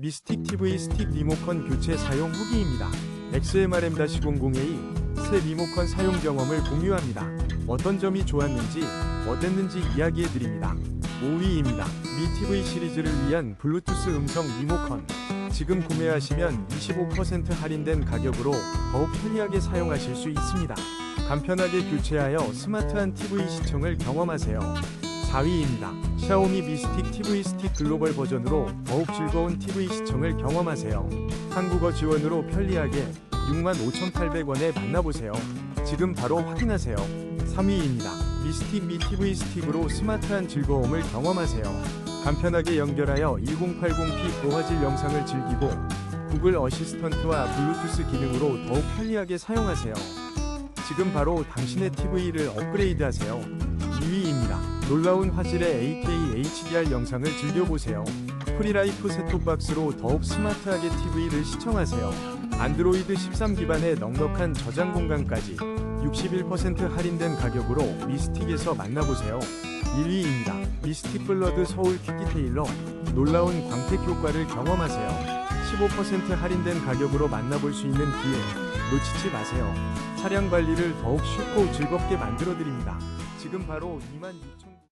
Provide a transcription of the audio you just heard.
미스틱 TV 스틱 리모컨 교체 사용 후기입니다. XMRM-002 새 리모컨 사용 경험을 공유합니다. 어떤 점이 좋았는지, 어땠는지 이야기해드립니다. 5위입니다. 미 TV 시리즈를 위한 블루투스 음성 리모컨. 지금 구매하시면 25% 할인된 가격으로 더욱 편리하게 사용하실 수 있습니다. 간편하게 교체하여 스마트한 TV 시청을 경험하세요. 4위입니다. 샤오미 미스틱 TV 스틱 글로벌 버전으로 더욱 즐거운 TV 시청을 경험하세요. 한국어 지원으로 편리하게 65,800원에 만나보세요. 지금 바로 확인하세요. 3위입니다. 미스틱 미 TV 스틱으로 스마트한 즐거움을 경험하세요. 간편하게 연결하여 1080p 고화질 영상을 즐기고 구글 어시스턴트와 블루투스 기능으로 더욱 편리하게 사용하세요. 지금 바로 당신의 TV를 업그레이드하세요. 2위입니다. 놀라운 화질의 8K HDR 영상을 즐겨보세요. 프리라이프 셋톱박스로 더욱 스마트하게 TV를 시청하세요. 안드로이드 13 기반의 넉넉한 저장 공간까지 61% 할인된 가격으로 미스틱에서 만나보세요. 1위입니다. 미스틱 블러드 서울 퀵디테일러 놀라운 광택 효과를 경험하세요. 15% 할인된 가격으로 만나볼 수 있는 기회 놓치지 마세요. 차량 관리를 더욱 쉽고 즐겁게 만들어 드립니다. 지금 바로 2만 6천